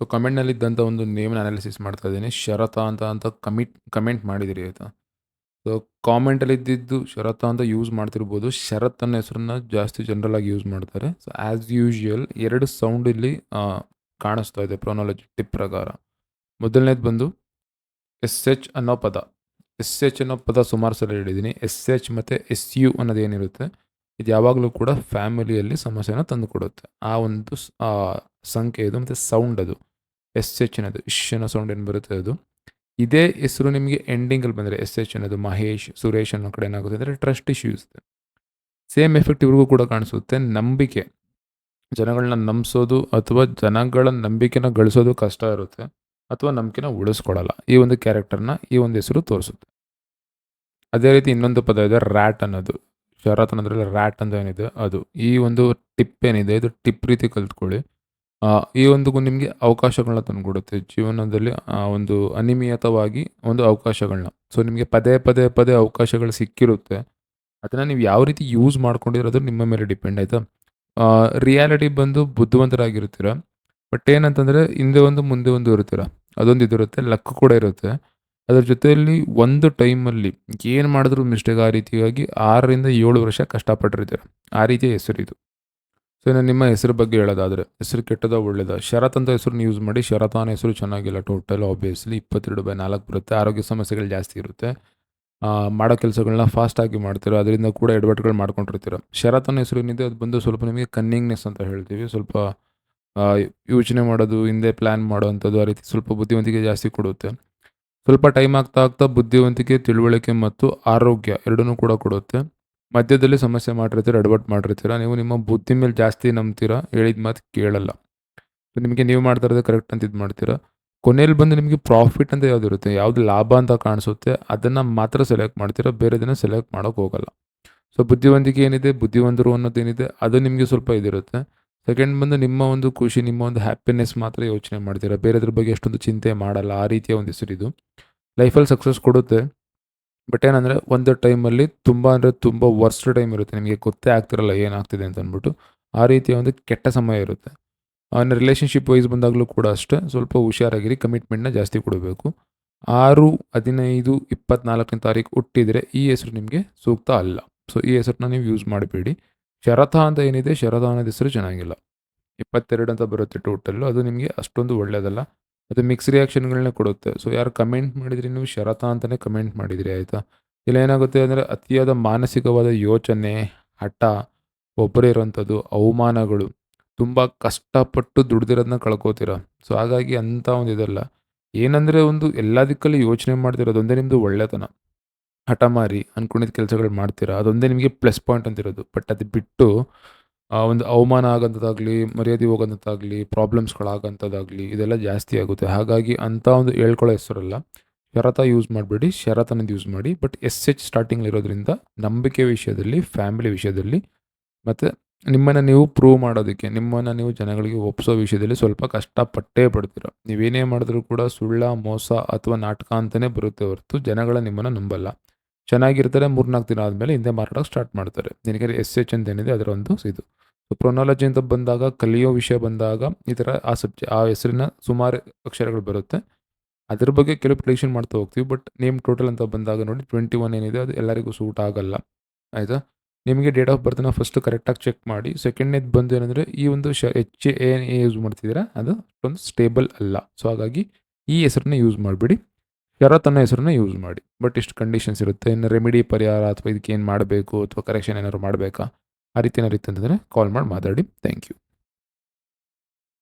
So ಕಮೆಂಟ್ನಲ್ಲಿದ್ದಂಥ ಒಂದು ನೇಮ್ನ analysis ಮಾಡ್ತಾ ಇದ್ದೀನಿ ಶರತ ಅಂತ ಅಂತ ಕಮಿಟ್ ಕಮೆಂಟ್ ಮಾಡಿದಿರಿ, ಆಯಿತಾ? ಸೊ ಕಾಮೆಂಟಲ್ಲಿ ಇದ್ದಿದ್ದು ಶರತ ಅಂತ ಯೂಸ್ ಮಾಡ್ತಿರ್ಬೋದು. ಶರತ್ ಅನ್ನೋ ಹೆಸರನ್ನ ಜಾಸ್ತಿ ಜನರಲ್ ಆಗಿ ಯೂಸ್ ಮಾಡ್ತಾರೆ. ಸೊ ಆ್ಯಸ್ ಯೂಶ್ವಲ್ ಎರಡು ಸೌಂಡ್ ಇಲ್ಲಿ ಕಾಣಿಸ್ತಾ ಇದೆ ಪ್ರೊನಾಲಜಿ ಟಿಪ್ ಪ್ರಕಾರ. ಮೊದಲನೇದು ಬಂದು ಎಸ್ ಎಚ್ ಅನ್ನೋ ಪದ. ಎಸ್ ಎಚ್ ಅನ್ನೋ ಪದ ಸುಮಾರು ಸಲ ಹೇಳಿದ್ದೀನಿ. ಎಸ್ ಎಚ್ ಮತ್ತು ಎಸ್ ಯು ಅನ್ನೋದು ಏನಿರುತ್ತೆ? ಇದು ಯಾವಾಗಲೂ ಕೂಡ ಫ್ಯಾಮಿಲಿಯಲ್ಲಿ ಸಮಸ್ಯೆನ ತಂದುಕೊಡುತ್ತೆ ಆ ಒಂದು ಸಂಖ್ಯೆ ಇದು ಮತ್ತು ಸೌಂಡ್ ಅದು. ಎಸ್ ಎಚ್ ಅನ್ನೋದು ಇಶ್ ಅನ್ನೋ ಸೌಂಡ್ ಏನು ಬರುತ್ತೆ ಅದು? ಇದೇ ಹೆಸರು ನಿಮಗೆ ಎಂಡಿಂಗಲ್ಲಿ ಬಂದರೆ ಎಸ್ ಎಚ್ ಅನ್ನೋದು, ಮಹೇಶ್, ಸುರೇಶ್ ಅನ್ನೋ ಕಡೆ ಏನಾಗುತ್ತೆ ಅಂದರೆ ಟ್ರಸ್ಟ್ ಇಶ್ಯೂಸ್ ಸೇಮ್ ಎಫೆಕ್ಟ್ ಇವ್ರಿಗೂ ಕೂಡ ಕಾಣಿಸುತ್ತೆ. ನಂಬಿಕೆ. ಜನಗಳನ್ನ ನಂಬಿಸೋದು ಅಥವಾ ಜನಗಳ ನಂಬಿಕೆನ ಗಳಿಸೋದು ಕಷ್ಟ ಇರುತ್ತೆ. ಅಥವಾ ನಂಬಿಕೆನ ಉಳಿಸ್ಕೊಡಲ್ಲ. ಈ ಒಂದು ಕ್ಯಾರೆಕ್ಟರ್ನ ಈ ಒಂದು ಹೆಸರು ತೋರಿಸುತ್ತೆ. ಅದೇ ರೀತಿ ಇನ್ನೊಂದು ಪದ ಇದೆ ರ್ಯಾಟ್ ಅನ್ನೋದು. ಶರತ್ ಅನ್ನೋದ್ರಲ್ಲಿ ರ್ಯಾಟ್ ಅಂತ ಏನಿದೆ, ಅದು. ಈ ಒಂದು ಟಿಪ್ ಏನಿದೆ, ಇದು ಟಿಪ್ ರೀತಿ ಕಲ್ತ್ಕೊಳ್ಳಿ. ಈ ಒಂದು ನಿಮಗೆ ಅವಕಾಶಗಳನ್ನ ತಂದುಕೊಡುತ್ತೆ. ಜೀವನದಲ್ಲಿ ಆ, ಒಂದು ಅನಿಮಿಯತವಾಗಿ ಒಂದು ಅವಕಾಶಗಳನ್ನ. ಸೊ ನಿಮಗೆ ಪದೇ ಪದೇ ಪದೇ ಅವಕಾಶಗಳು ಸಿಕ್ಕಿರುತ್ತೆ. ಅದನ್ನು ನೀವು ಯಾವ ರೀತಿ ಯೂಸ್ ಮಾಡ್ಕೊಂಡಿರೋದು ನಿಮ್ಮ ಮೇಲೆ ಡಿಪೆಂಡ್ ಆಯಿತಾ? ರಿಯಾಲಿಟಿ ಬಂದು ಬುದ್ಧಿವಂತರಾಗಿರ್ತೀರ? ಬಟ್ ಏನಂತಂದರೆ ಹಿಂದೆ ಒಂದು ಮುಂದೆ ಒಂದು ಇರುತ್ತೀರ. ಅದೊಂದು ಇದಿರುತ್ತೆ ಲಕ್ ಕೂಡ ಇರುತ್ತೆ. ಅದ್ರ ಜೊತೆಯಲ್ಲಿ ಒಂದು ಟೈಮಲ್ಲಿ ಏನು ಮಾಡಿದ್ರು ಮಿಸ್ಟೇಕ್ ಆ ರೀತಿಯಾಗಿ ಆರರಿಂದ ಏಳು ವರ್ಷ ಕಷ್ಟಪಟ್ಟಿರ್ತೀರ. ಆ ರೀತಿಯ ಹೆಸರು ಇದು ಸೊ ಇನ್ನು ನಿಮ್ಮ ಹೆಸರು ಬಗ್ಗೆ ಹೇಳೋದಾದರೆ, ಹೆಸರು ಕೆಟ್ಟದ ಒಳ್ಳೇದ ಶರತ್ ಅಂತ ಹೆಸರನ್ನ ಯೂಸ್ ಮಾಡಿ ಶರತ್ ಅನ್ನೋ ಹೆಸರು ಚೆನ್ನಾಗಿಲ್ಲ ಟೋಟಲ್ ಆಬ್ವಿಯಸ್ಲಿ ಇಪ್ಪತ್ತೆರಡು ಬೈ ನಾಲ್ಕು ಬರುತ್ತೆ. ಆರೋಗ್ಯ ಸಮಸ್ಯೆಗಳು ಜಾಸ್ತಿ ಇರುತ್ತೆ. ಮಾಡೋ ಕೆಲಸಗಳನ್ನ ಫಾಸ್ಟಾಗಿ ಮಾಡ್ತೀರ, ಅದರಿಂದ ಕೂಡ ಎಡವಟ್ಟುಗಳು ಮಾಡ್ಕೊಂಡಿರ್ತೀರ. ಶರತ್ ಅನ್ನೋ ಹೆಸರು ಏನಿದೆ, ಅದು ಬಂದು ಸ್ವಲ್ಪ ನಿಮಗೆ ಕನ್ನಿಂಗ್ನೆಸ್ ಅಂತ ಹೇಳ್ತೀವಿ. ಸ್ವಲ್ಪ ಯೋಚನೆ ಮಾಡೋದು, ಹಿಂದೆ ಪ್ಲ್ಯಾನ್ ಮಾಡೋವಂಥದ್ದು ಆ ರೀತಿ ಸ್ವಲ್ಪ ಬುದ್ಧಿವಂತಿಕೆ ಜಾಸ್ತಿ ಕೊಡುತ್ತೆ. ಸ್ವಲ್ಪ ಟೈಮ್ ಆಗ್ತಾ ಆಗ್ತಾ ಬುದ್ಧಿವಂತಿಕೆ, ತಿಳುವಳಿಕೆ ಮತ್ತು ಆರೋಗ್ಯ ಎರಡನ್ನೂ ಕೂಡ ಕೊಡುತ್ತೆ. ಮಧ್ಯದಲ್ಲಿ ಸಮಸ್ಯೆ ಮಾಡಿರ್ತೀರ ಎಡವಟ್ಟು ಮಾಡಿರ್ತೀರ, ನೀವು ನಿಮ್ಮ ಬುದ್ಧಿ ಮೇಲೆ ಜಾಸ್ತಿ ನಂಬ್ತೀರ, ಹೇಳಿದ ಮಾತು ಕೇಳಲ್ಲ. ನಿಮಗೆ ನೀವು ಮಾಡ್ತಾ ಇರೋದು ಕರೆಕ್ಟ್ ಅಂತ ಇದು ಮಾಡ್ತೀರಾ. ಕೊನೆಯಲ್ಲಿ ಬಂದು ನಿಮಗೆ ಪ್ರಾಫಿಟ್ ಅಂತ ಯಾವ್ದು ಇರುತ್ತೆ? ಯಾವ್ದು ಲಾಭ ಅಂತ ಕಾಣಿಸುತ್ತೆ, ಅದನ್ನು ಮಾತ್ರ ಸೆಲೆಕ್ಟ್ ಮಾಡ್ತೀರಾ? ಬೇರೆದನ್ನು ಸೆಲೆಕ್ಟ್ ಮಾಡೋಕೆ ಹೋಗಲ್ಲ. ಸೊ ಬುದ್ಧಿವಂತಿಕೆ ಏನಿದೆ? ಬುದ್ಧಿವಂತರು ಅನ್ನೋದೇನಿದೆ ಅದು ನಿಮಗೆ ಸ್ವಲ್ಪ ಇದಿರುತ್ತೆ. ಸೆಕೆಂಡ್ ಬಂದು ನಿಮ್ಮ ಒಂದು ಖುಷಿ, ನಿಮ್ಮ ಒಂದು ಹ್ಯಾಪಿನೆಸ್ ಮಾತ್ರ ಯೋಚನೆ ಮಾಡ್ತೀರಾ? ಬೇರೆದ್ರ ಬಗ್ಗೆ ಎಷ್ಟೊಂದು ಚಿಂತೆ ಮಾಡಲ್ಲ. ಆ ರೀತಿಯ ಒಂದು ಹೆಸರಿದು. ಲೈಫಲ್ಲಿ ಸಕ್ಸಸ್ ಕೊಡುತ್ತೆ. ಬಟ್ ಏನಂದರೆ, ಒಂದು ಟೈಮಲ್ಲಿ ತುಂಬ ಅಂದರೆ ತುಂಬ ವರ್ಸ್ಟ್ ಟೈಮ್ ಇರುತ್ತೆ. ನಿಮಗೆ ಗೊತ್ತೇ ಆಗ್ತಿರಲ್ಲ ಏನಾಗ್ತಿದೆ ಅಂತ ಅಂದ್ಬಿಟ್ಟು. ಆ ರೀತಿಯ ಒಂದು ಕೆಟ್ಟ ಸಮಯ ಇರುತ್ತೆ. ಆನ್ ರಿಲೇಷನ್ಶಿಪ್ ವೈಸ್ ಬಂದಾಗಲೂ ಕೂಡ ಅಷ್ಟೇ. ಸ್ವಲ್ಪ ಹುಷಾರಾಗಿರಿ ಕಮಿಟ್ಮೆಂಟ್ನ ಜಾಸ್ತಿ ಕೊಡಬೇಕು. ಆರು, ಹದಿನೈದು, ಇಪ್ಪತ್ನಾಲ್ಕನೇ ತಾರೀಕು ಹುಟ್ಟಿದರೆ ಈ ಹೆಸರು ನಿಮಗೆ ಸೂಕ್ತ ಅಲ್ಲ. ಸೊ ಈ ಹೆಸರನ್ನ ನೀವು ಯೂಸ್ ಮಾಡಬೇಡಿ. ಶರಥ ಅಂತ ಏನಿದೆ ಶರಥ ಅನ್ನೋದು ಹೆಸರು ಚೆನ್ನಾಗಿಲ್ಲ. ಇಪ್ಪತ್ತೆರಡು ಅಂತ ಬರುತ್ತೆ ಟೋಟಲ್ಲು ಅದು ನಿಮಗೆ ಅಷ್ಟೊಂದು ಒಳ್ಳೆಯದಲ್ಲ ಅದು ಮಿಕ್ಸ್ ರಿಯಾಕ್ಷನ್ಗಳನ್ನ ಕೊಡುತ್ತೆ. ಸೊ ಯಾರು ಕಮೆಂಟ್ ಮಾಡಿದ್ರಿ ನೀವು ಶರತ ಅಂತಲೇ ಕಮೆಂಟ್ ಮಾಡಿದ್ರಿ, ಆಯಿತಾ? ಇಲ್ಲ ಏನಾಗುತ್ತೆ ಅಂದರೆ ಅತಿಯಾದ ಮಾನಸಿಕವಾದ ಯೋಚನೆ, ಹಠ, ಒಬ್ಬರೇ ಇರೋವಂಥದ್ದು, ಅವಮಾನಗಳು, ತುಂಬ ಕಷ್ಟಪಟ್ಟು ದುಡ್ದಿರೋದನ್ನ ಕಳ್ಕೋತೀರ. ಸೊ ಹಾಗಾಗಿ ಅಂಥ ಒಂದು ಇದಲ್ಲ. ಏನಂದರೆ ಒಂದು ಎಲ್ಲ ದಿಕ್ಕಲ್ಲಿ ಯೋಚನೆ ಮಾಡ್ತಿರೋದು ಒಂದೇ ನಿಮ್ಮದು ಒಳ್ಳೆತನ. ಹಠ ಮಾರಿ ಅಂದ್ಕೊಂಡಿದ್ದ ಕೆಲಸಗಳು ಮಾಡ್ತೀರಾ, ಅದೊಂದೇ ನಿಮಗೆ ಪ್ಲಸ್ ಪಾಯಿಂಟ್ ಅಂತಿರೋದು. ಬಟ್ ಅದು ಬಿಟ್ಟು ಆ, ಒಂದು ಅವಮಾನ ಆಗೋಂಥದ್ದಾಗಲಿ ಮರ್ಯಾದೆ ಹೋಗೋಂಥದ್ದಾಗಲಿ ಪ್ರಾಬ್ಲಮ್ಸ್ಗಳಾಗೋಂಥದ್ದಾಗಲಿ ಇದೆಲ್ಲ ಜಾಸ್ತಿ ಆಗುತ್ತೆ. ಹಾಗಾಗಿ ಅಂಥ ಒಂದು ಹೇಳ್ಕೊಳ್ಳೋ ಹೆಸರಲ್ಲ. ಶರತ ಯೂಸ್ ಮಾಡಬೇಡಿ ಶರತ್ ಅನ್ನೋದು ಯೂಸ್ ಮಾಡಿ ಬಟ್ ಎಸ್ ಎಚ್ ಸ್ಟಾರ್ಟಿಂಗ್ಲಿರೋದ್ರಿಂದ ನಂಬಿಕೆ ವಿಷಯದಲ್ಲಿ ಫ್ಯಾಮಿಲಿ ವಿಷಯದಲ್ಲಿ ಮತ್ತು ನಿಮ್ಮನ್ನು ನೀವು ಪ್ರೂವ್ ಮಾಡೋದಕ್ಕೆ ನಿಮ್ಮನ್ನು ನೀವು ಜನಗಳಿಗೆ ಒಪ್ಪಿಸೋ ವಿಷಯದಲ್ಲಿ ಸ್ವಲ್ಪ ಕಷ್ಟಪಟ್ಟೇ ಪಡ್ತೀರ. ನೀವೇನೇ ಮಾಡಿದ್ರೂ ಕೂಡ ಸುಳ್ಳ ಮೋಸ ಅಥವಾ ನಾಟಕ ಅಂತಲೇ ಬರುತ್ತೆ ಹೊರತು ಜನಗಳ ನಿಮ್ಮನ್ನು ನಂಬಲ್ಲ. ಚೆನ್ನಾಗಿರ್ತಾರೆ, ಮೂರ್ನಾಲ್ಕು ದಿನ ಆದಮೇಲೆ ಹಿಂದೆ ಮಾರಾಟಕ್ಕೆ ಸ್ಟಾರ್ಟ್ ಮಾಡ್ತಾರೆ. ನಿನಗೆ ಎಸ್ ಎಚ್ ಅಂತ ಏನಿದೆ ಅದರ ಒಂದು ಇದು. ಸೊ ಪ್ರೊನಾಲಜಿ ಅಂತ ಬಂದಾಗ, ಕಲಿಯೋ ವಿಷಯ ಬಂದಾಗ ಈ ಥರ ಆ ಸಬ್ಜೆ ಆ ಹೆಸರಿನ ಸುಮಾರು ಅಕ್ಷರಗಳು ಬರುತ್ತೆ. ಅದ್ರ ಬಗ್ಗೆ ಕೆಲವು ಪ್ರಿಡಿಕ್ಷನ್ ಮಾಡ್ತಾ ಹೋಗ್ತೀವಿ ಬಟ್ ನೇಮ್ ಟೋಟಲ್ ಅಂತ ಬಂದಾಗ ನೋಡಿ ಟ್ವೆಂಟಿ ಒನ್ ಏನಿದೆ, ಅದು ಎಲ್ಲರಿಗೂ ಸೂಟ್ ಆಗಲ್ಲ. ಆಯಿತಾ? ನಿಮಗೆ ಡೇಟ್ ಆಫ್ ಬರ್ತನ ಫಸ್ಟ್ ಕರೆಕ್ಟಾಗಿ ಚೆಕ್ ಮಾಡಿ ಸೆಕೆಂಡ್ನೇದು ಬಂದು ಏನಂದರೆ, ಈ ಒಂದು ಶ ಎಚ್ ಎ ಯೂಸ್ ಮಾಡ್ತಿದ್ದೀರಾ, ಅದು ಒಂದು ಸ್ಟೇಬಲ್ ಅಲ್ಲ. ಸೊ ಹಾಗಾಗಿ ಈ ಹೆಸರನ್ನ ಯೂಸ್ ಮಾಡಿಬಿಡಿ. ಶರತ್ ತನ್ನ ಹೆಸರನ್ನ ಯೂಸ್ ಮಾಡಿ. ಬಟ್ ಇಷ್ಟು ಕಂಡೀಷನ್ಸ್ ಇರುತ್ತೆ. ಇನ್ನು ರೆಮಿಡಿ ಪರಿಹಾರ ಅಥವಾ ಇದಕ್ಕೆ ಏನು ಮಾಡಬೇಕು ಅಥವಾ ಕರೆಕ್ಷನ್ ಏನಾದ್ರು ಮಾಡಬೇಕಾ? ಆ ರೀತಿ ಏನಾರು ಇತ್ತು ಅಂತಂದರೆ ಕಾಲ್ ಮಾಡಿ ಮಾತಾಡಿ. Thank you